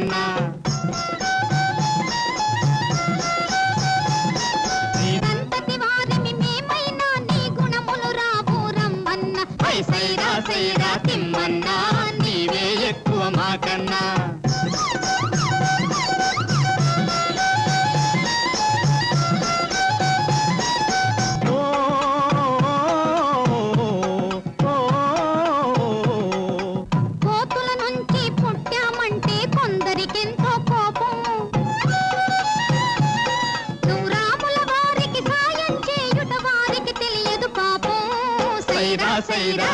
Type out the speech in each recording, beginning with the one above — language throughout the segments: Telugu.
మాకన్నా నీ సంతతి వారిమి మేమైనా నీ గుణములు రావు రమ్మన్న. పై సైరా సైరా తిమ్మన్నా. సైరా సైరా.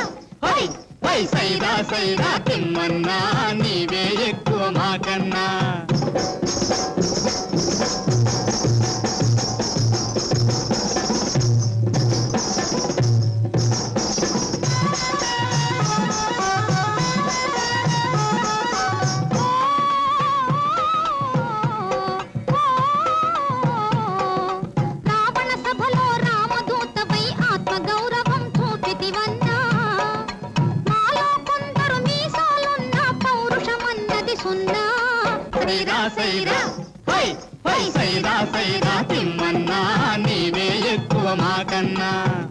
హై హై సైరా సైరా. తిమ్మన్నా నీవే ఎక్కువ. సైరా సైరా. పై పై సైరా సైరా. తిమ్మన్నా నీవే ఎక్కువ మాకన్నా.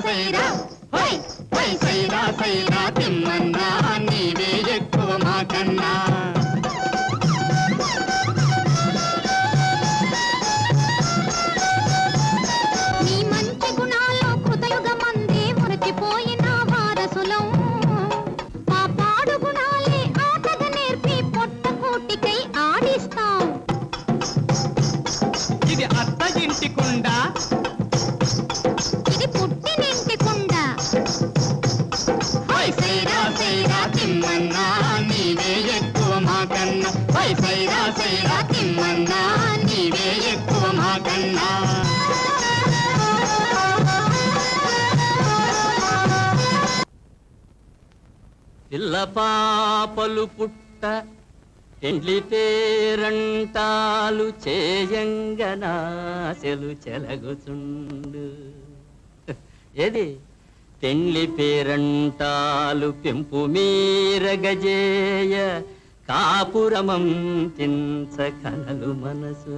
సైరా హై! హై సైరా సైరా తిమ్మన్నా నీవే ఎక్కువ మాకన్నా. నీ మంచి గుణాల్లో సైరా సైరా తిమ్మన్నా నీవే ఎక్కువ మాకన్నా పిల్ల పాపలు పుట్ట పెండ్లి పేరంటాలు చేయంగనాశలు చెలగుచుండు. ఏది? పెండ్లి పేరంటాలు పెంపు మీర గజేయ కాపురమం తించ కలలు మనసు.